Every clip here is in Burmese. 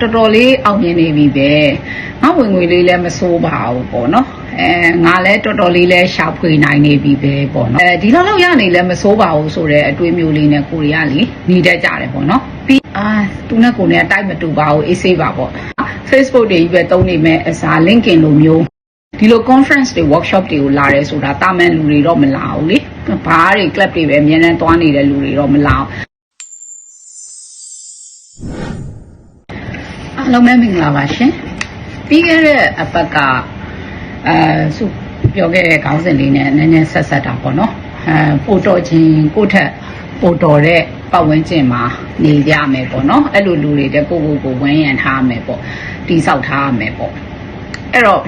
တော်တော်လေးအောင်မြင်နေပြီပဲငါဝင်ငွေလေးလည်းမစိုးပါဘူးပေါ့နော်အဲငါလည်းတော်တော်လေးလည်းရှာဖွေနိုင်နေပြီပဲပေါ့နော်အဲဒီလောက်လောက်ရနေလည်းမစိုးပါဘူးဆိုတဲ့အတွေးမျိုးလေးနဲ့ကိုရီးယားလေနေတတ်ကြတယ်ပေါ့နော်ပြီးအာသူနဲ့ကိုနဲ့တိုက်မတူပါဘူးအေးဆေးပါပေါ့ Facebook တွေကြီးပဲတုံးနေမဲ့အစား LinkedIn လိုမျိုးဒီလို conference တွေ workshop တွေကိုလာရဲဆိုတာတာမန်လူတွေတော့မလာဘူးလေဘားတွေ club တွေပဲအများနဲ့သွားနေတဲ့လူတွေတော့မလာဘူး အားလုံးပဲမင်္ဂလာပါရှင်ပြီးခဲ့တဲ့အပတ်ကအဲစုပြောခဲ့တဲ့ခေါင်းစဉ်လေးနဲ့နည်းနည်းဆက်ဆက်တာပေါ့နော်အဲပို့တော်ချင်းကိုယ့်ထက်ပို့တော်တဲ့ပတ်ဝန်းကျင်မှာနေကြမယ်ပေါ့နော်အဲ့လိုလူတွေတဲ့ကိုကိုကိုဝန်းရံထားမယ်ပေါ့တိဆောက်ထားမယ်ပေါ့အဲ့တော့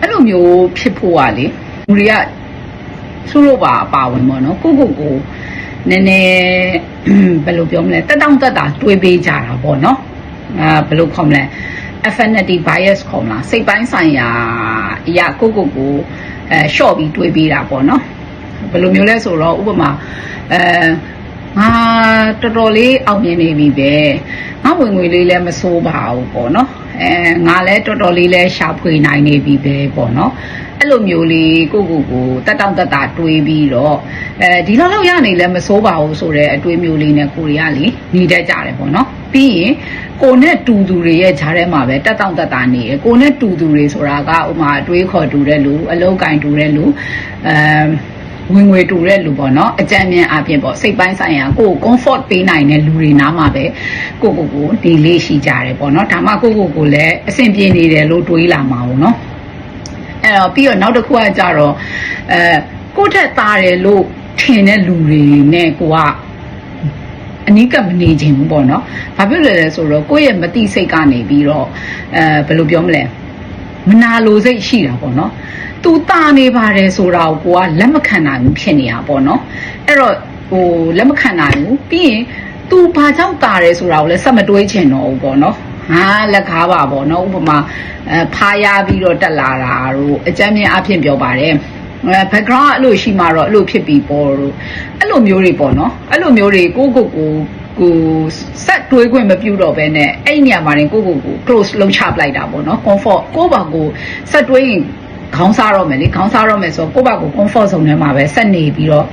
အဲ့လိုမျိုးဖြစ်ဖို့ကလေလူတွေကသူတို့ပါအပါဝင်ပေါ့နော်ကိုကိုကိုနည်းနည်း ဘယ်လိုပြောမလဲတက်တောင့်တက်တာတွေးပေးကြတာပေါ့နော်အာဘယ်လိုခေါ်မလဲ affinity bias ခေါ်မလားစိတ်ပိုင်းဆိုင်ရာအရာကိုကိုကိုအဲ short ပြီးတွေးပေးတာပေါ့နော်ဘယ်လိုမျိုးလဲဆိုတော့ဥပမာအဲငါတော်တော်လေးအောင်မြင်နေပြီပဲငါဝင်ငွေလေးလည်းမစိုးပါဘူးပေါ့နော်အဲငါလည်းတော်တော်လေးလည်းရှာဖွေနိုင်နေပြီပဲပေါ့နော် အဲ့လိုမျိုးလေးကိုကိုကိုတက်တောင့်တက်တာတွေးပြီးတော့အဲဒီလောက်လောက်ရနေလည်းမစိုးပါဘူးဆိုတဲ့အတွေးမျိုးလေးနဲ့ကိုရီးယားလေနေတတ်ကြတယ်ပေါ့နော်ပြီးရင်ကိုနဲ့တူသူတွေရဲ့ဂျားထဲမှာပဲတက်တောင့်တက်တာနေရကိုနဲ့တူသူတွေဆိုတာကဥမာအတွေးခေါ်တူတဲ့လူအလုံးကင်တူတဲ့လူအဲဝင်ငွေတူတဲ့လူပေါ့နော်အကြံဉာဏ်အပြင်ပေါ့စိတ်ပိုင်းဆိုင်ရာကိုကို comfort ပေးနိုင်တဲ့လူတွေနားမှာပဲကိုကိုကိုဒီလေးရှိကြတယ်ပေါ့နော်ဒါမှကိုကိုကိုလည်းအဆင်ပြေနေတယ်လို့တွေးလာမှာပေါ့နော် အဲ့တော့ပြီးတော့နောက်တစ်ခုကကြတော့အဲကိုယ့်ထက်သားတယ်လို့ထင်တဲ့လူတွေနဲ့ကိုကအနီးကပ်မနေခြင်းဘူးပေါ့နော်။ဘာဖြစ်လဲလဲဆိုတော့ကိုယ့်ရဲ့မတိစိတ်ကနေပြီးတော့အဲဘယ်လိုပြောမလဲမနာလိုစိတ်ရှိတာပေါ့နော်။ तू တာနေပါတယ်ဆိုတာကိုကိုကလက်မခံနိုင်ဘူးဖြစ်နေတာပေါ့နော်။အဲ့တော့ဟိုလက်မခံနိုင်ဘူးပြီးရင် तू ဘာကြောင့်တာတယ်ဆိုတာကိုလည်းစက်မတွေးချင်တော့ဘူးပေါ့နော်။ ဟာလက်ကားပါပေါ့နော်ဥပမာအဲဖားရပြီးတော့တက်လာတာတို့အကြမ်းမြင်အဖြစ်ပြောပါတယ်အဲ background အဲ့လိုရှိမှတော့အဲ့လိုဖြစ်ပြီးပေါ်တို့အဲ့လိုမျိုးတွေပေါ့နော်အဲ့လိုမျိုးတွေကိုကိုကိုကိုဆက်တွေးခွင့်မပြုတော့ဘဲနဲ့အဲ့ဒီနေရာမှာရင်ကိုကိုကို close လုံးချပလိုက်တာပေါ့နော် comfort ကိုပါကိုဆက်တွေးရင်ခေါင်းစားတော့မယ်လေခေါင်းစားတော့မယ်ဆိုတော့ကိုပါကို comfort zone ထဲမှာပဲဆက်နေပြီးတော့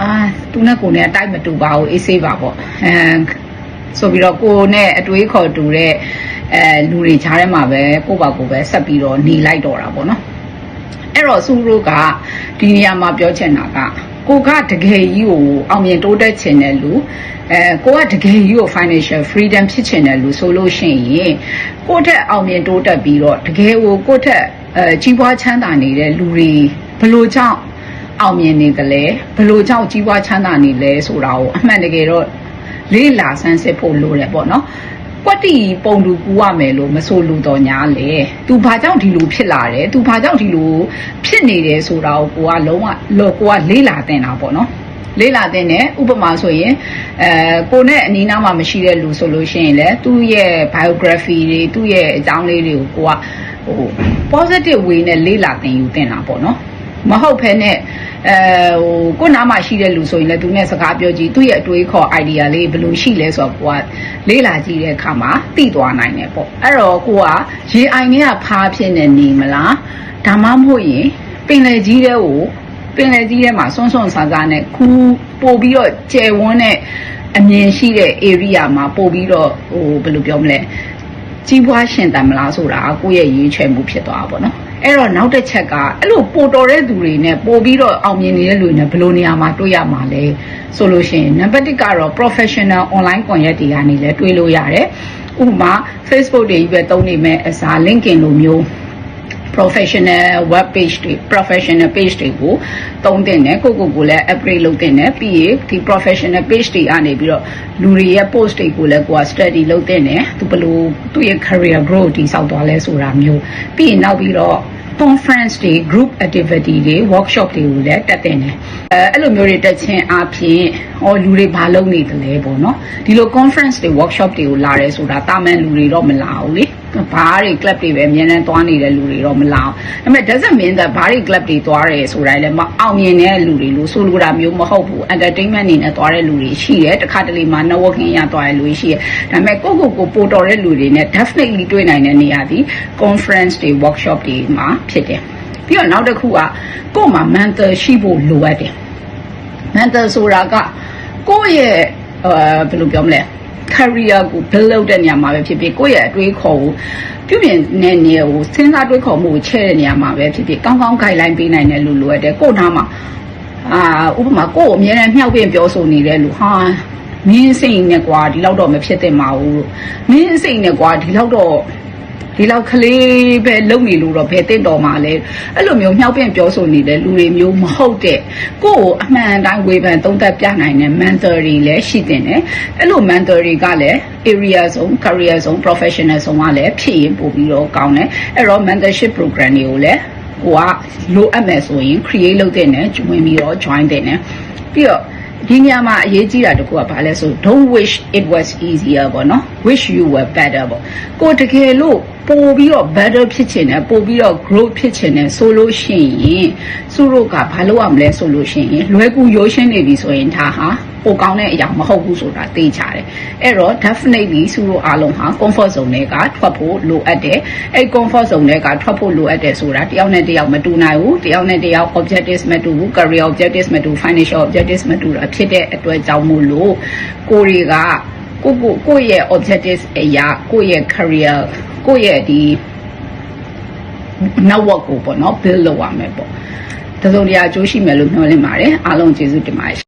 အာသူနဲ့ကိုနဲ့တိုက်မတူပါဘူးအေးဆေးပါပေါ့အဲ ဆိုပြီးတော့ကိုနဲ့အတွေးခေါ်တူတဲ့အဲလူတွေခြားထဲမှာပဲကိုပါကိုပဲဆက်ပြီးတော့နေလိုက်တော့တာပေါ့နော်အဲ့တော့သူတို့ကဒီနေရာမှာပြောချင်တာကကိုကတကယ်ကြီးကိုအောင်မြင်တိုးတက်ချင်တဲ့လူအဲကိုကတကယ်ကြီးကို financial freedom ဖြစ်ချင်တဲ့လူဆိုလို့ရှိရင်ကိုယ့်ထက်အောင်မြင်တိုးတက်ပြီးတော့တကယ်ကိုကိုယ့်ထက်အဲကြီးပွားချမ်းသာနေတဲ့လူတွေဘယ်လိုကြောင့်အောင်မြင်နေသလဲဘယ်လိုကြောင့်ကြီးပွားချမ်းသာနေလဲဆိုတာကိုအမှန်တကယ်တော့ လေးလာဆန်းစစ်ဖို့လိုတယ်ပေါ့နော်ကွက်တီပုံတူကူရမယ်လို့မဆိုလို့တော့ညာလေ။ तू ဘာကြောင့်ဒီလိုဖြစ်လာတယ်။ तू ဘာကြောင့်ဒီလိုဖြစ်နေတယ်ဆိုတာကိုကိုကလုံးဝလောကိုကလေးလာတင်တာပေါ့နော်။လေးလာတင်တယ်ဥပမာဆိုရင်အဲကိုနဲ့အနီးနားမှာမရှိတဲ့လူဆိုလို့ရှိရင်လည်းသူ့ရဲ့ biography တွေသူ့ရဲ့အကြောင်းလေးတွေကိုကိုကဟို positive way နဲ့လေးလာတင်ယူတင်တာပေါ့နော်။ မဟုတ်ဖ ೇನೆ အဲဟိုကိုနားမှာရှိတဲ့လူဆိုရင်လည်းသူနဲ့စကားပြောကြည့်သူ့ရဲ့အတွေးခေါ် idea လေးဘယ်လိုရှိလဲဆိုတော့ကိုကလေးလာကြည့်တဲ့အခါမှာသိသွားနိုင်တယ်ပေါ့အဲ့တော့ကိုကရေအိုင်ထဲကဖားဖြစ်နေနေမလားဒါမှမဟုတ်ရင်ပင်လယ်ကြီးတဲ့ကိုပင်လယ်ကြီးထဲမှာစွန်းစွန်းဆာဆာနဲ့ခူးပို့ပြီးတော့ကျယ်ဝန်းတဲ့အမြင်ရှိတဲ့ area မှာပို့ပြီးတော့ဟိုဘယ်လိုပြောမလဲကြီးပွားရှင်တန်မလားဆိုတာကိုယ့်ရဲ့ရွေးချယ်မှုဖြစ်သွားတာပေါ့နော် အဲ့တော့နောက်တစ်ချက်ကအဲ့လိုပိုတော်တဲ့သူတွေနဲ့ပို့ပြီးတော့အောင်မြင်နေတဲ့လူတွေနဲ့ဘယ်လိုနေရာမှာတွေ့ရမှာလဲဆိုလို့ရှိရင်နံပါတ်1ကတော့ professional online ကွန်ရက်တွေကနေလည်းတွေ့လို့ရတယ်ဥပမာ Facebook တွေကြီးပဲသုံးနေမဲ့အစား LinkedIn လိုမျိုး professional web page တွေ professional page တွေကိုသုံးတင်တယ်ကိုကိုကိုလည်း upgrade လုပ်တင်တယ်ပြီးရင်ဒီ professional page တွေကနေပြီးတော့လူတွေရဲ့ post တွေကိုလည်းကိုက study လုပ်တင်တယ်သူဘယ်လိုသူ့ရဲ့ career growth တိဆောက်သွားလဲဆိုတာမျိုးပြီးရင်နောက်ပြီးတော့ conference တွေ group activity တွေ workshop တွေကိုလည်းတက်တင်တယ် အဲအဲ့လိုမျိုးတွေတက်ချင်းအပြင်ဟောလူတွေဘာလုပ်နေသလဲပေါ့နော်ဒီလို conference တွေ workshop တွေကိုလာရဲဆိုတာတာမန်လူတွေတော့မလာဘူးလေဘားတွေ club တွေပဲအများနဲ့သွားနေတဲ့လူတွေတော့မလာဘူးဒါပေမဲ့ doesn't mean that ဘားတွေ club တွေသွားရဲဆိုတိုင်းလည်းမအောင်မြင်တဲ့လူတွေလို့ဆိုလိုတာမျိုးမဟုတ်ဘူး entertainment အနေနဲ့သွားတဲ့လူတွေရှိတယ်တစ်ခါတလေမှာ networking ရသွားတဲ့လူတွေရှိတယ်ဒါပေမဲ့ကိုယ့်ကိုယ်ကိုပို့တော်တဲ့လူတွေနဲ့ definitely တွေ့နိုင်တဲ့နေရာဒီ conference တွေ workshop တွေမှာဖြစ်တယ် ပြီးတော့နောက်တစ်ခုကကိုယ့်မှာ mental ရှိဖို့လိုအပ်တယ် mental ဆိုတာကကိုယ့်ရဲ့အဲဘယ်လိုပြောမလဲ career ကို build လုပ်တဲ့နေရာမှာပဲဖြစ်ဖြစ်ကိုယ့်ရဲ့အတွေးခေါ်ကိုပြုပြင်တဲ့နေရာကိုစဉ်းစားတွေးခေါ်မှုကိုချဲ့တဲ့နေရာမှာပဲဖြစ်ဖြစ်ကောင်းကောင်း guideline ပေးနိုင်တဲ့လူလိုရတယ်ကိုယ့်နားမှာအာဥပမာကိုယ့်ကိုအများနဲ့မြောက်ပြင်ပြောဆိုနေတဲ့လူဟာမင်းစိတ်နဲ့ကွာဒီလောက်တော့မဖြစ်သင့်ပါဘူးလို့မင်းစိတ်နဲ့ကွာဒီလောက်တော့ ဒီလောက်ကလေးပဲလုံနေလို့တော့ဘယ်တင့်တော်မှာလဲအဲ့လိုမျိုးမြောက်ပြန်ပြောဆိုနေတဲ့လူတွေမျိုးမဟုတ်တဲ့ကိုယ့်ကိုအမှန်တိုင်းဝေဖန်သုံးသပ်ပြနိုင်တဲ့ mentor တွေလည်းရှိတင်တယ်အဲ့လို mentor တွေကလည်း area ဆုံး career ဆုံး professional ဆုံးကလည်းဖြစ်ရင်ပို့ပြီးတော့ကောင်းတယ်အဲ့တော့ mentorship program တွေကိုလည်းကိုကလိုအပ်မယ်ဆိုရင် create လုပ်တဲ့နဲ့ join ပြီးတော့ join တဲ့နဲ့ပြီးတော့ ဒီညမှာအရေးကြီးတာတခုကဘာလဲဆို don't wish it was easier ပေါ့နော် wish you were better ပေါ့ကိုတကယ်လို့ ပို့ပြီးတော့ better ဖြစ်ချင်တယ်ပို့ပြီးတော့ growth ဖြစ်ချင်တယ်ဆိုလို့ရှိရင်စုတို့ကဘာလုပ်ရမလဲဆိုလို့ရှိရင်လွယ်ကူရိုးရှင်းနေပြီဆိုရင်ဒါဟာပိုကောင်းတဲ့အရာမဟုတ်ဘူးဆိုတာသိကြတယ်အဲ့တော့ definitely စုတို့အားလုံးဟာ comfort zone တွေကထွက်ဖို့လိုအပ်တယ်အဲ့ comfort zone တွေကထွက်ဖို့လိုအပ်တယ်ဆိုတာတယောက်နဲ့တယောက်မတူနိုင်ဘူးတယောက်နဲ့တယောက် objectives မတူဘူး career objectives မတူ financial objectives မတူတာဖြစ်တဲ့အတွက်ကြောင့်မို့လို့ကိုတွေကကိုကိုကိုယ့်ရဲ့ objectives အရာကိုယ့်ရဲ့ career ကိုယ့်ရဲ့ဒီ network ကိုပေါ့နော် build လုပ်ရမယ်ပေါ့တစုံတရာအကျိုးရှိမယ်လို့မျှော်လင့်ပါတယ်အားလုံးကျေးဇူးတင်ပါတယ်